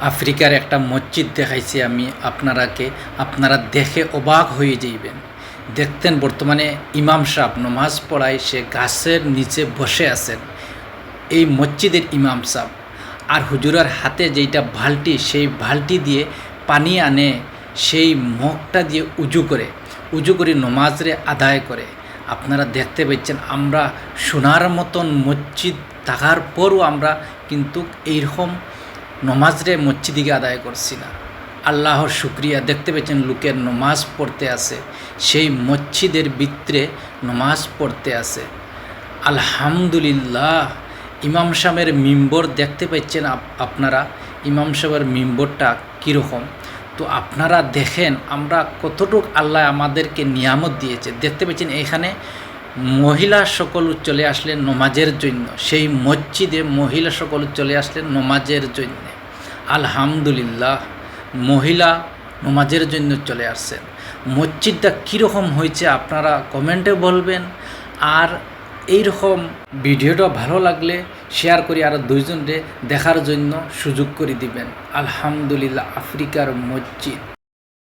আফ্রিকার একটা মসজিদ দেখাইছি আমি আপনারাকে। আপনারা দেখে অবাক হয়ে যাইবেন। দেখতেন বর্তমানে ইমাম সাহেব নমাজ পড়ায় সে গাছের নিচে বসে আছেন। এই মসজিদের ইমাম সাহেব। আর হুজুরার হাতে যেইটা বালতি, সেই বালতি দিয়ে পানি আনে, সেই মগটা দিয়ে উজু করে উজু করে নমাজরে আদায় করে। আপনারা দেখতে পাচ্ছেন, আমরা সোনার মতন মসজিদ থাকার পরও আমরা কিন্তু এইরকম নমাজরে মসজিদিকে আদায় করছি না। আল্লাহর শুক্রিয়া। দেখতে পেয়েছেন লোকের নমাজ পড়তে আসে সেই মসজিদের ভিতরে নমাজ পড়তে আসে আলহামদুলিল্লাহ। ইমাম সাহেবের মিম্বর দেখতে পাচ্ছেন আপ- আপনারা। ইমাম সাহেবের মিম্বরটা কীরকম? তো আপনারা দেখেন, আমরা কতটুক আল্লাহ আমাদেরকে নিয়ামত দিয়েছে। দেখতে পাচ্ছেন এখানে মহিলা সকল চলে আসলেন নমাজের জন্য। সেই মসজিদে মহিলা সকল চলে আসলেন নমাজের জন্য। আলহামদুলিল্লাহ, মহিলা নমাজের জন্য চলে আসছেন। মসজিদটা কীরকম হয়েছে আপনারা কমেন্টে বলবেন। আর এইরকম ভিডিওটা ভালো লাগলে শেয়ার করি আরও দুইজনরে দেখার জন্য সুযোগ করে দিবেন। আলহামদুলিল্লাহ, আফ্রিকার মসজিদ।